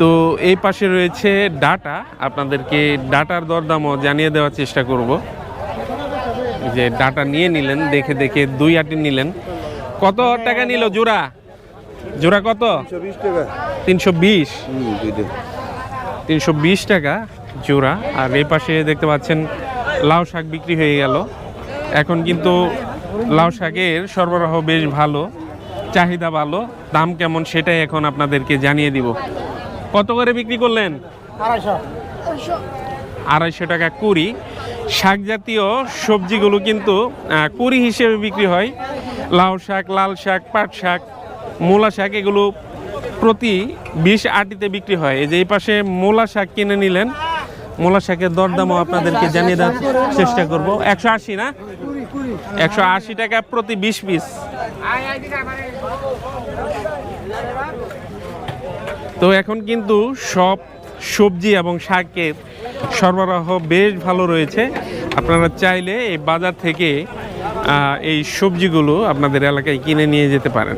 তো এই পাশে রয়েছে ডাটা। আপনাদেরকে ডাটার দরদামও জানিয়ে দেওয়ার চেষ্টা করব। যে ডাটা নিয়ে নিলেন দেখে দেখে দুই আটি নিলেন। কত টাকা নিল জোড়া? জোড়া কত? তিনশো বিশ তিনশো বিশ টাকা জোড়া। আর এই পাশে দেখতে পাচ্ছেন লাউ শাক বিক্রি হয়ে গেল। এখন কিন্তু লাউ শাকের সরবরাহ বেশ ভালো চাহিদা ভালো। দাম কেমন সেটাই এখন আপনাদেরকে জানিয়ে দিব। কত করে বিক্রি করলেন? আড়াইশো। টাকা কুড়ি। শাক জাতীয় সবজিগুলো কিন্তু কুড়ি হিসেবে বিক্রি হয়। লাউ শাক লাল শাক পাট শাক মূলা শাক এগুলো প্রতি বিশ আটিতে বিক্রি হয়। এই যে এই পাশে মূলা শাক কিনে নিলেন। মূলা শাকের দরদামও আপনাদেরকে জানিয়ে দেওয়ার চেষ্টা করব। একশো আশি না? একশো আশি টাকা প্রতি বিশ পিস। তো এখন কিন্তু সব সবজি এবং শাকের সরবরাহ বেশ ভালো রয়েছে। আপনারা চাইলে এই বাজার থেকে এই সবজিগুলো আপনাদের এলাকায় কিনে নিয়ে যেতে পারেন।